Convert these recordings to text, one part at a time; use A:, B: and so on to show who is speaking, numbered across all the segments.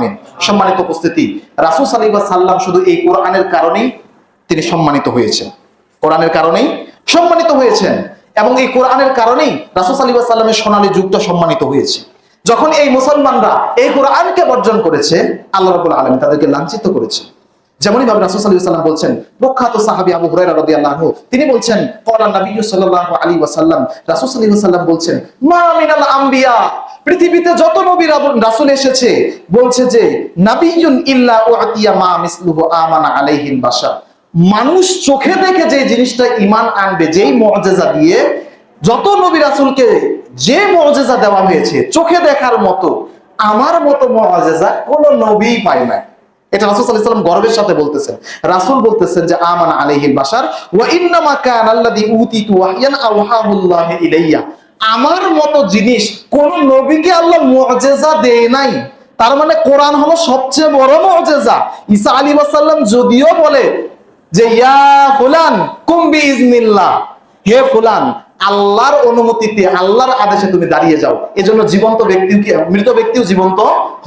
A: আমিন। সম্মানিত উপস্থিতি, রাসুল সালিবা সাল্লাম শুধু এই কোরআনের কারণেই তিনি সম্মানিত হয়েছেন। কোরআনের কারণেই সম্মানিত হয়েছেন এবং এই কোরআনের কারণেই রাসুল সালিবা সাল্লামের সোনালী যুগটা সম্মানিত হয়েছে। যখন এই মুসলমানরা এই কোরআনকে বর্জন করেছে, আল্লাহ রবুল আলম তাদেরকে লাঞ্ছিত করেছে। যেমনই ভাবে রাসূল সাল্লাল্লাহু আলাইহি ওয়াসাল্লাম বলছেন, প্রখ্যাত সাহাবী আবু হুরায়রা রাদিয়াল্লাহু আনহু, তিনি বলছেন, ক্বালা নবী সাল্লাল্লাহু আলাইহি ওয়াসাল্লাম রাসূল সাল্লাল্লাহু আলাইহি ওয়াসাল্লাম বলছেন, মা মিনাল আম্বিয়া পৃথিবীতে যত নবী রাসূল এসেছে, বলছে যে নাবিয়ুন ইল্লা উআতিয়া মা মিসলুহু আমানা আলাইহিল বাশার মানুষ চোখে দেখে যে জিনিসটা ইমান আনবে, যেই মুআজিজা দিয়ে, যত নবী রাসুলকে যে মুআজিজা দেওয়া হয়েছে, চোখে দেখার মতো, আমার মতো মুআজিজা কোন নবী পায় না এটা রাসূল আলাইহি গর্বের সাথে বলতেছেন। রাসূল বলতেছেন যে, আমান আলাইহিল ইলাইয়া। আমার মতো জিনিস কোন নবীকে আল্লাহ মুআজিজা দেয় নাই। তার মানে কোরআন হলো সবচেয়ে বড় মুআজিজা ঈসা আলাইহিস সালাম যদিও বলে যে, ইয়া ফুলান, কুম বিইজনিল্লাহ হে ফুলান, আল্লাহর অনুমতিতে, আল্লাহর আদেশে তুমি দাঁড়িয়ে যাও। এজন্য জীবন্ত ব্যক্তিও কি, মৃত ব্যক্তিও জীবন্ত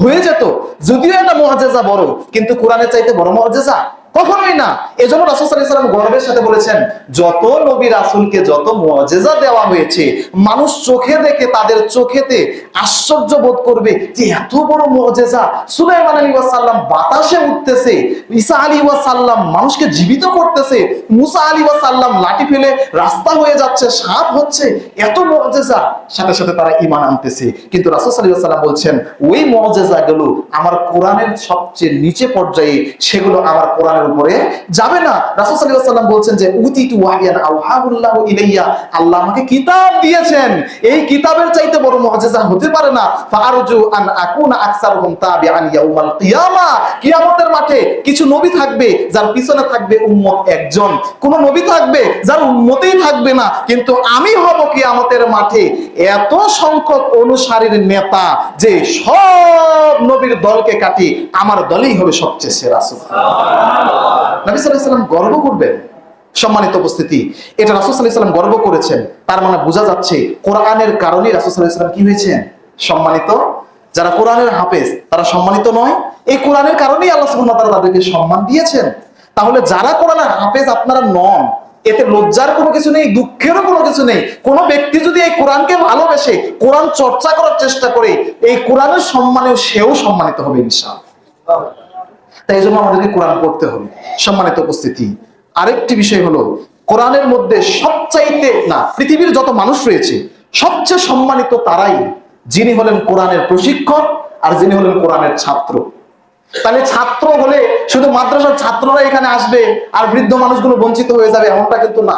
A: হয়ে যেত। যদিও এটা মহাজেজা বড়, কিন্তু কোরআনের চাইতে বড় মহাজেজা। কখনোই না। এজন্য রাসূল সাল্লাম গর্বের সাথে বলেছেন, যত নবী রাসূলকে যত মুআজিজা দেওয়া হয়েছে, মানুষ চোখে দেখে তাদের চোখেতে আশ্চর্য বোধ করবে যে এত বড় মুআজিজা সুলাইমান আলাইহিস সালাম বাতাসে উঠতেছে, ঈসা আলাইহিস সালাম মানুষকে জীবিত করতেছে, মুসা আলাইহিস সালাম লাঠি ফেলে রাস্তা হয়ে যাচ্ছে, সাপ হচ্ছে, এত মুআজিজা সাথে সাথে তারা ঈমান আনতেছে। কিন্তু রাসূল আলাইহি সাল্লাম বলছেন, ওই মুআজিজাগুলো আমার কোরআনের সবচেয়ে নিচে পর্যায়ে, সেগুলো আমার কোরআনের উপরে যাবে না। রাসূল সাল্লাম বলছেন যে, উতিতু ওয়াহিয়ান আওহাবুল্লাহু ইলাইয়া। আল্লাহ আমাকে কিতাব দিয়েছেন। এই কিতাবের চাইতে বড় মুআজিজা হতে পারে না। ফারজু আন ইয়াউমাল কিয়ামা। কিয়ামতের মাঠে কিছু নবী থাকবে, যার পিছনে থাকবে উম্মত একজন। কোন নবী থাকবে, যার উম্মতেই থাকবে না। কিন্তু আমি হব কিয়ামতের মাঠে এত সংখ্যক অনুসারীর নেতা যে সব নবীর দলকে কাটি আমার দলই হবে সবচেয়ে সেরা নবী গর্ব করবেন। সম্মানিত উপস্থিতি, এটা রাসূল আলাইহি সাল্লাম গর্ব করেছেন। তার মানে বোঝা যাচ্ছে, কোরআনের কারণে রাসূল আলাইহি সাল্লাম কি হয়েছেন? সম্মানিত, যারা কোরআনের হাফেজ, তারা সম্মানিত নয়। এই কোরআনের কারণেই আল্লাহ সুবহানাহু ওয়া তাদেরকে সম্মান দিয়েছেন। তাহলে যারা কোরআনের হাফেজ আপনারা নন এতে লজ্জার কোনো কিছু নেই, দুঃখেরও কোনো কিছু নেই। কোন ব্যক্তি যদি এই কোরআনকে ভালোবেসে, কোরআন চর্চা করার চেষ্টা করে, এই কোরআনের সম্মানেও সেও সম্মানিত হবে ইনশাআল্লাহ। তাই জন্য আমাদেরকে কোরআন পড়তে হবে। সম্মানিত উপস্থিতি। আরেকটি বিষয় হলো, কোরআনের মধ্যে সবচাইতে, না, পৃথিবীর যত মানুষ রয়েছে, সবচেয়ে সম্মানিত তারাই যিনি হলেন কোরআনের প্রশিক্ষক আর যিনি হলেন কোরআনের ছাত্র। তাহলে ছাত্র হলে শুধু মাদ্রাসার ছাত্ররা এখানে আসবে আর বৃদ্ধ মানুষগুলো বঞ্চিত হয়ে যাবে এমনটা কিন্তু না।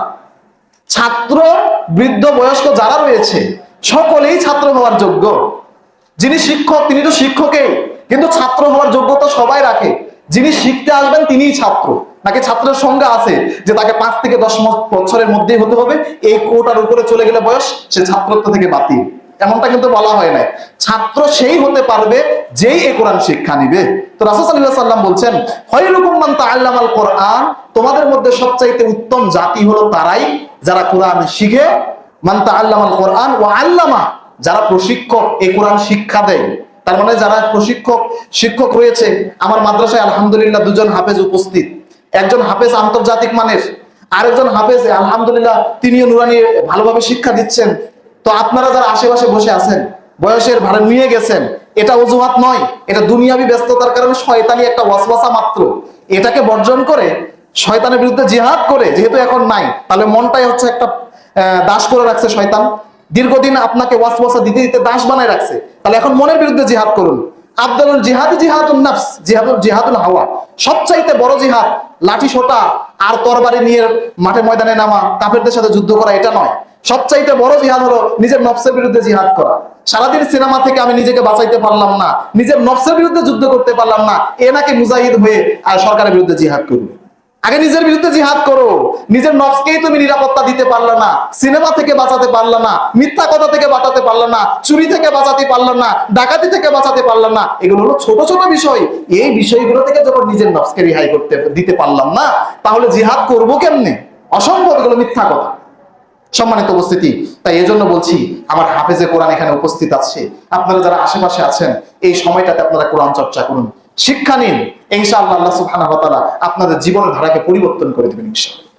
A: ছাত্র, বৃদ্ধ, বয়স্ক যারা রয়েছে, সকলেই ছাত্র হওয়ার যোগ্য। যিনি শিক্ষক, তিনি তো শিক্ষকেই, কিন্তু ছাত্র হওয়ার যোগ্যতা সবাই রাখে। যিনি শিখতে আসবেন তিনিই ছাত্র। নাকি ছাত্রের সংজ্ঞা আছে যে তাকে পাঁচ থেকে দশ বছরের মধ্যেই হতে হবে? এই কোটার উপরে চলে গেলে বয়স, সে ছাত্রত্ব থেকে বাতিল। এমনটা কিন্তু বলা হয় নাই। ছাত্র সেই হতে পারবে যেই এ কোরআন শিক্ষা নিবে। তো আলাইহি সাল্লাম বলছেন খয়রুকুম মান তাআল্লামাল কোরআন তোমাদের মধ্যে সবচাইতে উত্তম জাতি হলো তারাই যারা কোরআন শিখে। মান তাআল্লামাল কোরআন ওয়া আল্লামা, যারা প্রশিক্ষক এই কোরআন শিক্ষা দেয়। তার মানে যারা প্রশিক্ষক, শিক্ষক রয়েছে, আমার মাদ্রাসায় আলহামদুলিল্লাহ দুজন হাফেজ উপস্থিত। একজন হাফেজ আন্তর্জাতিক মানের, আরেকজন হাফেজ, আলহামদুলিল্লাহ তিনিও নুরানি ভালোভাবে শিক্ষা দিচ্ছেন। তো আপনারা যারা আশেপাশে বসে আছেন, বয়সের ভাড়া নিয়ে গেছেন, এটা অজুহাত নয়, এটা দুনিয়াবি ব্যস্ততার কারণে শয়তানি একটা ওয়াসওয়াসা মাত্র। এটাকে বর্জন করে, শয়তানের বিরুদ্ধে জিহাদ করে, যেহেতু এখন নাই, তাহলে মনটাই হচ্ছে একটা দাস করে রাখছে শয়তান। দীর্ঘদিন আপনাকে ওয়াসওয়াসা দিতে দিতে দাস বানায় রাখছে। তাহলে এখন মনের বিরুদ্ধে জিহাদ করুন। আব্দুল জিহাদ জিহাদুল নাফস, জিহাদুল জিহাদুল হাওয়া। সবচাইতে বড় জিহাদ লাঠি সোটা আর তরবারি নিয়ে মাঠে ময়দানে নামা, কাফেরদের সাথে যুদ্ধ করা, এটা নয়। সবচাইতে বড় জিহাদ হলো নিজের নফসের বিরুদ্ধে জিহাদ করা। সারাদিন সিনেমা থেকে আমি নিজেকে বাঁচাইতে পারলাম না, নিজের নফসের বিরুদ্ধে যুদ্ধ করতে পারলাম না, এ নাকি মুজাহিদ হয়ে আর সরকারের বিরুদ্ধে জিহাদ করবে। আগে নিজের বিরুদ্ধে জিহাদ করো, নিজের নফসকেই তুমি নিরাপত্তা দিতে পারলে না, সিনেমা থেকে বাঁচাতে পারলে না, মিথ্যা কথা থেকে বাঁচাতে পারল না, চুরি থেকে বাঁচাতে পারলে না, ডাকাতি থেকে বাঁচাতে পারলাম না, এগুলো হলো ছোট ছোট বিষয়। এই বিষয়গুলো থেকে যখন নিজের নফসকে রিহাই করতে, দিতে পারলাম না, তাহলে জিহাদ করব কেমনে? অসম্ভব এগুলো মিথ্যা কথা। সম্মানিত উপস্থিতি, তাই এজন্য বলছি, আমার হাফেজে কোরআন এখানে উপস্থিত আছে। আপনারা যারা আশেপাশে আছেন, এই সময়টাতে আপনারা কোরআন চর্চা করুন। শিক্ষা নিন, ইনশাআল্লাহ, আল্লাহ সুবহানাহু ওয়া তাআলা আপনাদের জীবনের ধারাকে পরিবর্তন করে দেবেন, ইনশাআল্লাহ।